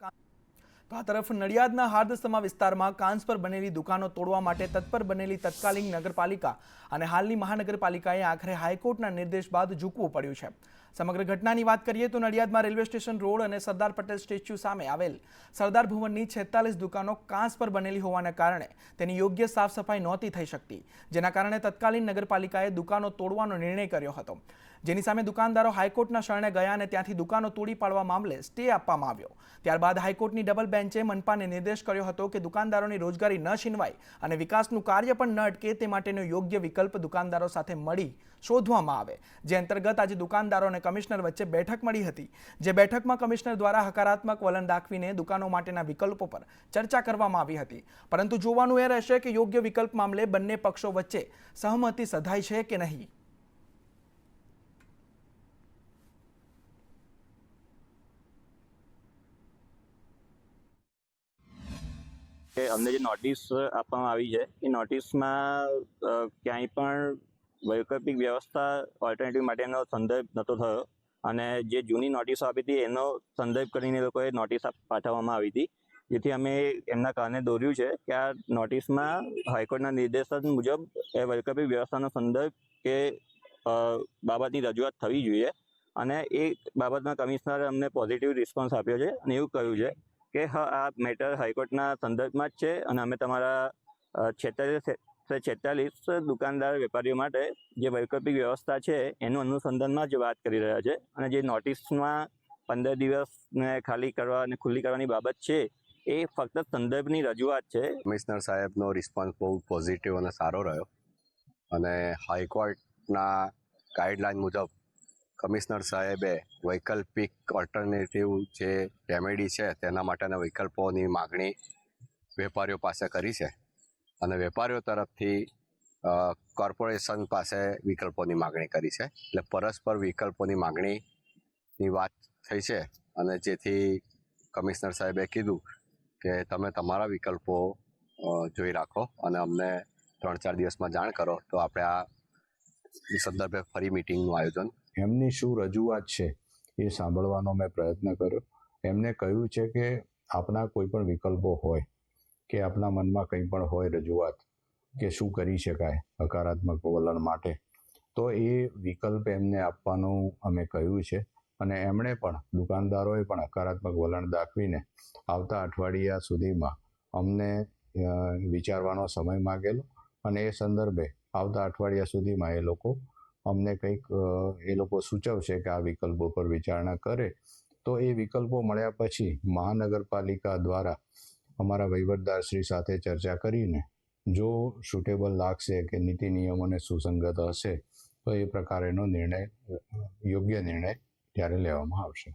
આ તરફ નડિયાદના હાર્દસમા વિસ્તારમાં કાંસ પર બનેલી દુકાનો તોડવા માટે તત્પર બનેલી તત્કાલીન નગરપાલિકા અને હાલની મહાનગરપાલિકાએ આખરે હાઈકોર્ટના નિર્દેશ બાદ ઝૂકવું પડ્યું છે. સમગ્ર ઘટનાની વાત કરીએ તો નડિયાદમાં રેલવે સ્ટેશન રોડ અને સરદાર પટેલ સ્ટેચ્યુ સામે આવેલ સરદાર ભુવનની છેતાલીસ દુકાનો કાંસ પર બનેલી હોવાના કારણે તેની યોગ્ય સાફ સફાઈ નહોતી થઈ શકતી, જેના કારણે તત્કાલીન નગરપાલિકાએ દુકાનો તોડવાનો નિર્ણય કર્યો હતો. જેની સામે દુકાનદારો હાઈકોર્ટના શરણે ગયા અને ત્યાંથી દુકાનો તોડી પાડવા મામલે સ્ટે આપવામાં આવ્યો. ત્યારબાદ હાઈકોર્ટની ડબલ બેન્ચે મનપાને નિર્દેશ કર્યો હતો કે દુકાનદારોની રોજગારી ન છીનવાય અને વિકાસનું કાર્ય પણ ન અટકે તે માટેનો યોગ્ય વિકલ્પ દુકાનદારો સાથે મળી શોધવામાં આવે. જે અંતર્ગત આજે દુકાનદારો અને કમિશનર વચ્ચે બેઠક મળી હતી, જે બેઠકમાં કમિશનર દ્વારા હકારાત્મક વલણ દાખવીને દુકાનો માટેના વિકલ્પો પર ચર્ચા કરવામાં આવી હતી. પરંતુ જોવાનું એ રહેશે કે યોગ્ય વિકલ્પ મામલે બંને પક્ષો વચ્ચે સહમતિ સધાય છે કે નહીં. કે અમને જે નોટિસ આપવામાં આવી છે, એ નોટિસમાં ક્યાંય પણ વૈકલ્પિક વ્યવસ્થા ઓલ્ટરનેટિવ માટેનો સંદર્ભ નહોતો થયો અને જે જૂની નોટિસો આપી હતી એનો સંદર્ભ કરીને લોકોએ નોટિસ પાઠવવામાં આવી હતી. જેથી અમે એમના કારણે દોર્યું છે કે આ નોટિસમાં હાઈકોર્ટના નિર્દેશન મુજબ એ વૈકલ્પિક વ્યવસ્થાનો સંદર્ભ કે બાબતની રજૂઆત થવી જોઈએ અને એ બાબતમાં કમિશનરે અમને પોઝિટિવ રિસ્પોન્સ આપ્યો છે અને એવું કહ્યું છે કે, હા, આ મેટર હાઈકોર્ટના સંદર્ભમાં જ છે અને અમે તમારા છેતાલીસ છેતાલીસ દુકાનદાર વેપારીઓ માટે જે વૈકલ્પિક વ્યવસ્થા છે, એનું અનુસંધાનમાં જ વાત કરી રહ્યા છે. અને જે નોટિસમાં પંદર દિવસને ખાલી કરવા અને ખુલ્લી કરવાની બાબત છે, એ ફક્ત સંદર્ભની રજૂઆત છે. કમિશનર સાહેબનો રિસ્પોન્સ બહુ પોઝિટિવ અને સારો રહ્યો. અને હાઈકોર્ટના ગાઈડલાઈન મુજબ કમિશનર સાહેબે વૈકલ્પિક ઓલ્ટરનેટિવ જે રેમેડી છે, તેના માટેના વિકલ્પોની માગણી વેપારીઓ પાસે કરી છે. અને વેપારીઓ તરફથી કોર્પોરેશન પાસે વિકલ્પોની માગણી કરી છે. એટલે પરસ્પર વિકલ્પોની માગણીની વાત થઈ છે અને જેથી કમિશનર સાહેબે કીધું કે તમે તમારા વિકલ્પો જોઈ રાખો અને અમને ત્રણ ચાર દિવસમાં જાણ કરો તો આપણે આ સંદર્ભે ફરી મિટિંગનું આયોજન એમની શું રજૂઆત છે એ સાંભળવાનો મેં પ્રયત્ન કર્યો. એમને કહ્યું છે કે આપણા કોઈ પણ વિકલ્પો હોય કે આપણા મનમાં કંઈ પણ હોય રજૂઆત કે શું કરી શકાય હકારાત્મક વલણ માટે, તો એ વિકલ્પ એમને આપવાનું અમે કહ્યું છે. અને એમણે પણ, દુકાનદારોએ પણ હકારાત્મક વલણ દાખવીને આવતા અઠવાડિયા સુધીમાં અમને વિચારવાનો સમય માગેલો. અને એ સંદર્ભે આવતા અઠવાડિયા સુધીમાં એ લોકો અમને કંઈક એ લોકો સૂચવશે કે આ વિકલ્પો પર વિચારણા કરે. તો એ વિકલ્પો મળ્યા પછી મહાનગરપાલિકા દ્વારા અમારા વહીવટદારશ્રી સાથે ચર્ચા કરીને જો સુટેબલ લાગશે કે નીતિ નિયમોને સુસંગત હશે, તો એ પ્રકારેનો નિર્ણય, યોગ્ય નિર્ણય ત્યારે લેવામાં આવશે.